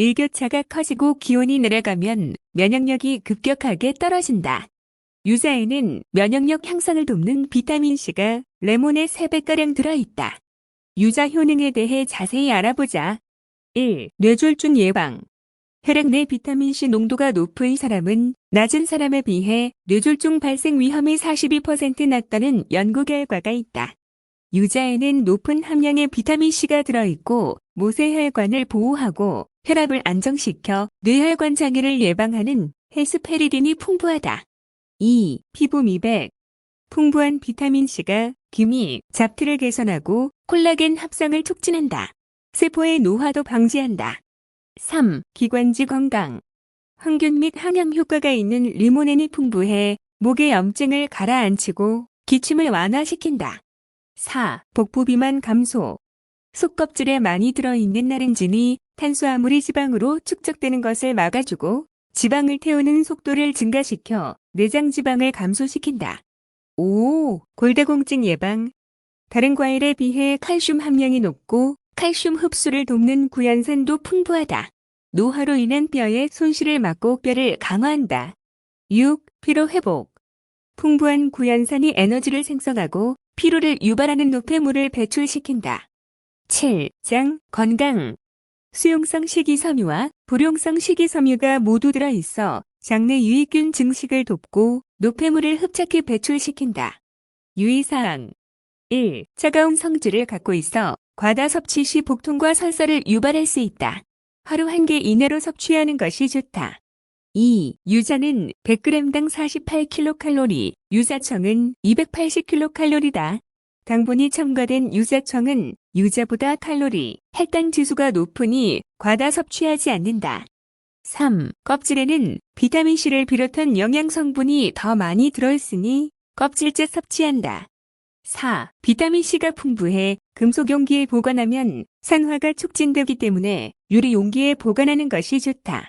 일교차가 커지고 기온이 내려가면 면역력이 급격하게 떨어진다. 유자에는 면역력 향상을 돕는 비타민C가 레몬의 3배가량 들어있다. 유자 효능에 대해 자세히 알아보자. 1. 뇌졸중 예방. 혈액 내 비타민C 농도가 높은 사람은 낮은 사람에 비해 뇌졸중 발생 위험이 42% 낮다는 연구 결과가 있다. 유자에는 높은 함량의 비타민C가 들어있고 모세혈관을 보호하고 혈압을 안정시켜 뇌혈관 장애를 예방하는 헤스페리딘이 풍부하다. 2. 피부 미백. 풍부한 비타민C가 기미, 잡티를 개선하고 콜라겐 합성을 촉진한다. 세포의 노화도 방지한다. 3. 기관지 건강. 항균 및 항염 효과가 있는 리모넨이 풍부해 목의 염증을 가라앉히고 기침을 완화시킨다. 4. 복부 비만 감소. 속껍질에 많이 들어있는 나른진이 탄수화물이 지방으로 축적되는 것을 막아주고 지방을 태우는 속도를 증가시켜 내장 지방을 감소시킨다. 5. 골다공증 예방. 다른 과일에 비해 칼슘 함량이 높고 칼슘 흡수를 돕는 구연산도 풍부하다. 노화로 인한 뼈의 손실을 막고 뼈를 강화한다. 6. 피로 회복. 풍부한 구연산이 에너지를 생성하고 피로를 유발하는 노폐물을 배출시킨다. 7. 장, 건강. 수용성 식이섬유와 불용성 식이섬유가 모두 들어있어 장내 유익균 증식을 돕고 노폐물을 흡착해 배출시킨다. 유의사항 1. 차가운 성질을 갖고 있어 과다 섭취 시 복통과 설사를 유발할 수 있다. 하루 한 개 이내로 섭취하는 것이 좋다. 2. 유자는 100g당 48kcal, 유자청은 280kcal다. 당분이 첨가된 유자청은 유자보다 칼로리, 혈당 지수가 높으니 과다 섭취하지 않는다. 3. 껍질에는 비타민C를 비롯한 영양성분이 더 많이 들어있으니 껍질째 섭취한다. 4. 비타민C가 풍부해 금속 용기에 보관하면 산화가 촉진되기 때문에 유리 용기에 보관하는 것이 좋다.